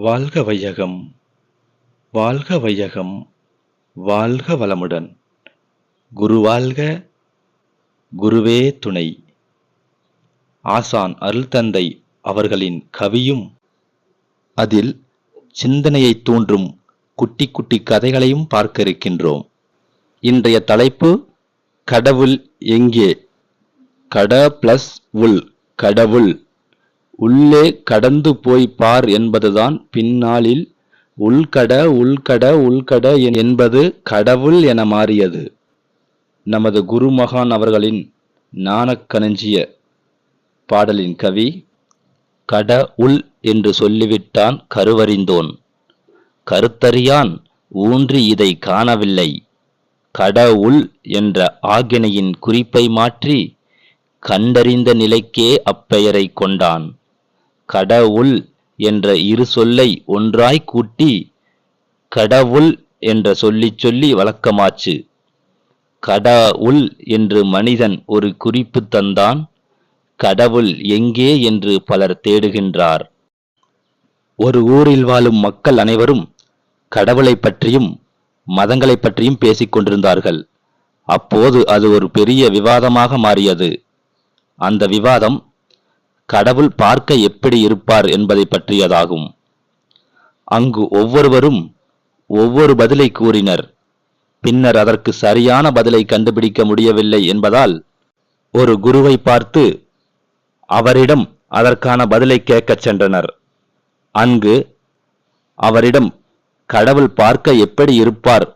வாழ்க வையகம் வாழ்க வையகம் வாழ்க வளமுடன். குரு வாழ்க குருவே துணை. ஆசான் அருள் தந்தை அவர்களின் கவியும் அதில் சிந்தனையை தூண்டும் குட்டி குட்டி கதைகளையும் பார்க்க இருக்கின்றோம் இன்றைய தலைப்பு கடவுள் எங்கே? கட பிளஸ் உள் கடவுள். உள்ளே கடந்து போய் பார் என்பதுதான் பின்னாளில் உள்கட உள்கட உள்கட என்பது கடவுள் என மாறியது. நமது குருமகான் அவர்களின் ஞானக்கணஞ்சிய பாடலின் கவி கட உள் என்று சொல்லிவிட்டான் கருவறிந்தோன். கருத்தறியான் ஊன்றி இதை காணவில்லை. கட உள் என்ற ஆகினையின் குறிப்பை மாற்றி கண்டறிந்த நிலைக்கே அப்பெயரை கொண்டான். கடவுள் என்ற இரு சொல்லை ஒன்றாய் கூட்டி கடவுள் என்ற சொல்லி சொல்லி வழக்கமாச்சு. கடவுள் என்று மனிதன் ஒரு குறிப்பு தந்தான் கடவுள் எங்கே என்று பலர் தேடுகின்றார். ஒரு ஊரில் வாழும் மக்கள் அனைவரும் கடவுளை பற்றியும் மதங்களை பற்றியும் பேசிக் கொண்டிருந்தார்கள். அப்போது அது ஒரு பெரிய விவாதமாக மாறியது. அந்த விவாதம் கடவுள் பார்க்க எப்படி இருப்பார் என்பதை பற்றியதாகும். அங்கு ஒவ்வொருவரும் ஒவ்வொரு பதிலை கூறினர். பின்னர் அதற்கு சரியான பதிலை கண்டுபிடிக்க முடியவில்லை என்பதால் ஒரு குருவை பார்த்து அவரிடம் அதற்கான பதிலை கேட்கச் சென்றனர். அங்கு அவரிடம் கடவுள் பார்க்க எப்படி இருப்பார்?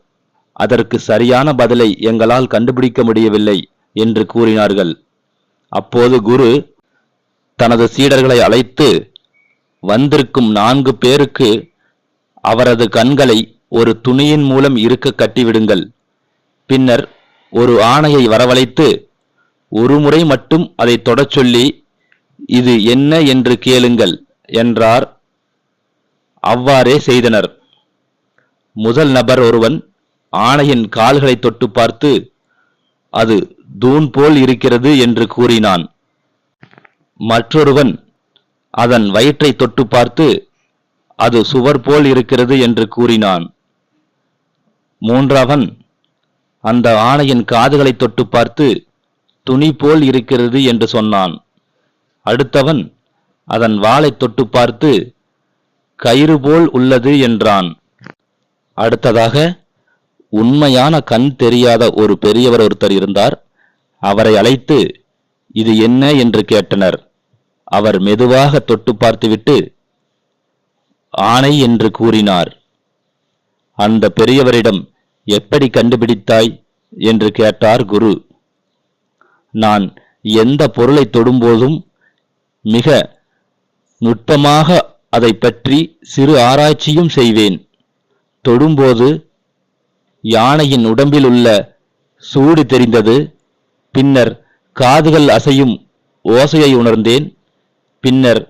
அதற்கு சரியான பதிலை எங்களால் கண்டுபிடிக்க முடியவில்லை என்று கூறினார்கள். அப்போது குரு தனது சீடர்களை அழைத்து வந்திருக்கும் நான்கு பேருக்கு அவரது கண்களை ஒரு துணியின் மூலம் இருக்க கட்டிவிடுங்கள். பின்னர் ஒரு ஆணையை வரவழைத்து ஒரு முறை மட்டும் அதை தொடச் சொல்லி இது என்ன என்று கேளுங்கள் என்றார். அவ்வாறே செய்தனர். முதல் நபர் ஒருவன் ஆணையின் கால்களை தொட்டு பார்த்து அது தூண் போல் இருக்கிறது என்று கூறினான். மற்றொருவன் அதன் வயிற்றை தொட்டு பார்த்து அது சுவர் போல் இருக்கிறது என்று கூறினான். மூன்றாவன் அந்த ஆணையின் காதுகளை தொட்டு பார்த்து துணி போல் இருக்கிறது என்று சொன்னான். அடுத்தவன் அதன் வாளை தொட்டு பார்த்து கயிறு போல் உள்ளது என்றான். அடுத்ததாக உண்மையான கண் தெரியாத ஒரு பெரியவர் ஒருத்தர் இருந்தார். அவரை அழைத்து இது என்ன? என்று கேட்டனர். அவர் மெதுவாக தொட்டு பார்த்துவிட்டு ஆணை என்று கூறினார். அந்த பெரியவரிடம் எப்படி கண்டுபிடித்தாய்? என்று கேட்டார் குரு. நான் எந்த பொருளை தொடும்போதும் மிக நுட்பமாக அதை பற்றி சிறு ஆராய்ச்சியும் செய்வேன். தொடும்போது யானையின் உடம்பில் உள்ள சூடு தெரிந்தது பின்னர் காதுகள் அசையும் ஓசையை உணர்ந்தேன். பின்னர்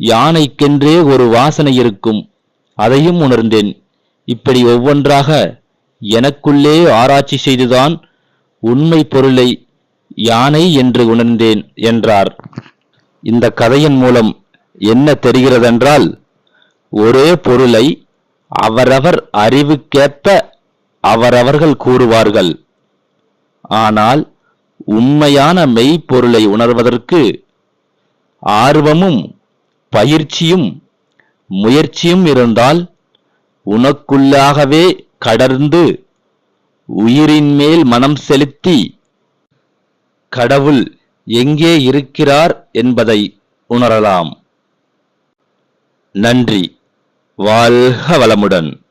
யானைக்கென்றே ஒரு வாசனை இருக்கும். அதையும் உணர்ந்தேன். இப்படி ஒவ்வொன்றாக எனக்குள்ளே ஆராய்ச்சி செய்துதான் உண்மை பொருளை யானை என்று உணர்ந்தேன் என்றார். இந்த கதையின் மூலம் என்ன தெரிகிறதென்றால் ஒரே பொருளை அவரவர் அறிவுக்கேற்ப அவரவர்கள் கூறுவார்கள். ஆனால் உண்மையான மெய்ப்பொருளை உணர்வதற்கு ஆர்வமும் பயிற்சியும் முயற்சியும் இருந்தால் உனக்குள்ளாகவே கடர்ந்து உயிரின் மேல் மனம் செலுத்தி கடவுள் எங்கே இருக்கிறார் என்பதை உணரலாம். நன்றி. வாழ்க வளமுடன்.